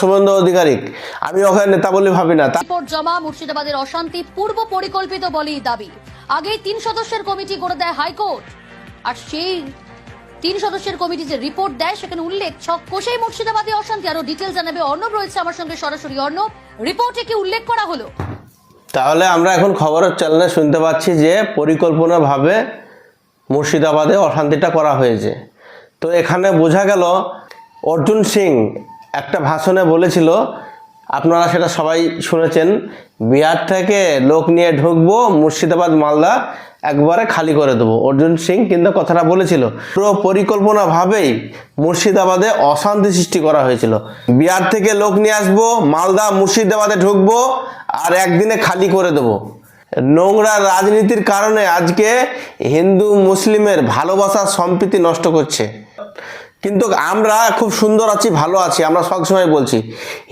শুভেন্দু অধিকারিক আমি ওখানে নেতা বলে ভাবি না। রিপোর্ট জমা মুর্শিদাবাদের অশান্তি পূর্ব পরিকল্পিত বলেই দাবি। আগে তিন সদস্যের কমিটি করে দেয় হাইকোর্ট। আর সেই তিন সদস্যের কমিটি যে রিপোর্ট দেয় সেখানে উল্লেখ ছক কোষেই মুর্শিদাবাদে অশান্তি। আরও ডিটেল জানাবে অর্ণব রয়েছে আমার সঙ্গে সরাসরি। অর্ণব রিপোর্টে কি উল্লেখ করা হলো? তাহলে আমরা এখন খবরের চ্যানেলে শুনতে পাচ্ছি যে পরিকল্পনাভাবে মুর্শিদাবাদে অশান্তিটা করা হয়েছে। তো এখানে বোঝা গেল অর্জুন সিং একটা ভাষণে বলেছিল, আপনারা সেটা সবাই শুনেছেন। বিহার থেকে লোক নিয়ে ঢুকবো, মুর্শিদাবাদ, মালদা, একবারে খালি করে দেবো। অর্জুন সিং কিন্তু কথাটা বলেছিল। পুরো পরিকল্পনাভাবেই মুর্শিদাবাদে অশান্তি সৃষ্টি করা হয়েছিল। বিহার থেকে লোক নিয়ে আসব, মালদা, মুর্শিদাবাদে ঢুকবো, আর একদিনে খালি করে দেবো। নোংরা রাজনীতির কারণে আজকে হিন্দু, মুসলিমের ভালোবাসা সম্প্রীতি নষ্ট করছে। কিন্তু আমরা খুব সুন্দর আছি, ভালো আছি, আমরা সবসময় বলছি,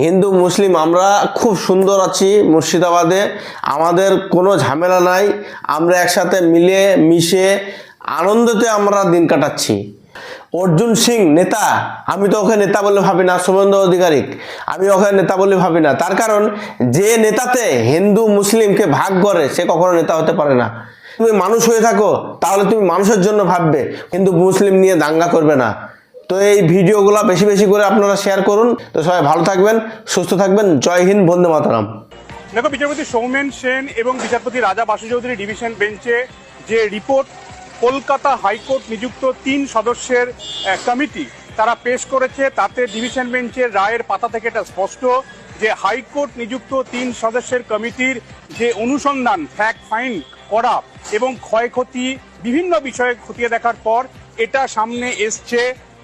হিন্দু, মুসলিম, আমরা খুব সুন্দর আছি মুর্শিদাবাদে, আমাদের কোনো ঝামেলা নাই, আমরা একসাথে মিলে, মিশে আনন্দতে আমরা দিন কাটাচ্ছি। অর্জুন সিং, নেতা, আমি তো ওকে নেতা বলে ভাবি না শুভেন্দু অধিকারিক, আমি ওকে নেতা বলে ভাবি না, তার কারণ যে নেতাতে হিন্দু, মুসলিমকে ভাগ করে, সে কখনো নেতা হতে পারে না। তুমি মানুষ হয়ে থাকো, তাহলে তুমি মানুষের জন্য ভাববে, কিন্তু মুসলিম নিয়ে দাঙ্গা করবে না। তো এই ভিডিওগুলো বেশি বেশি করে আপনারা শেয়ার করুন। তো সবাই ভালো থাকবেন, সুস্থ থাকবেন। জয় হিন্দ, বন্দে মাতারাম। দেখো, বিচারপতি সৌমেন সেন এবং বিচারপতি রাজা বাসু চৌধুরী ডিভিশন বেঞ্চে যে রিপোর্ট, কলকাতা হাইকোর্ট নিযুক্ত তিন সদস্যের কমিটি তারা পেশ করেছে, তাতে ডিভিশন বেঞ্চের রায়ের পাতা থেকে এটা স্পষ্ট যে হাইকোর্ট নিযুক্ত তিন সদস্যের কমিটির যে অনুসন্ধান ফ্যাক্ট ফাইন্ড করা এবং ক্ষয়ক্ষতি, বিভিন্ন বিষয়ে খতিয়ে দেখার পর এটা সামনে এসছে।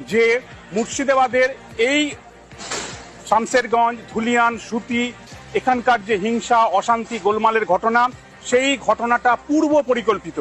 যে মুর্শিদাবাদের এই শামসেরগঞ্জ ধুলিয়ান, সুতি, এখানকার যে হিংসা, অশান্তি, গোলমালের ঘটনা, সেই ঘটনাটা পূর্ব পরিকল্পিত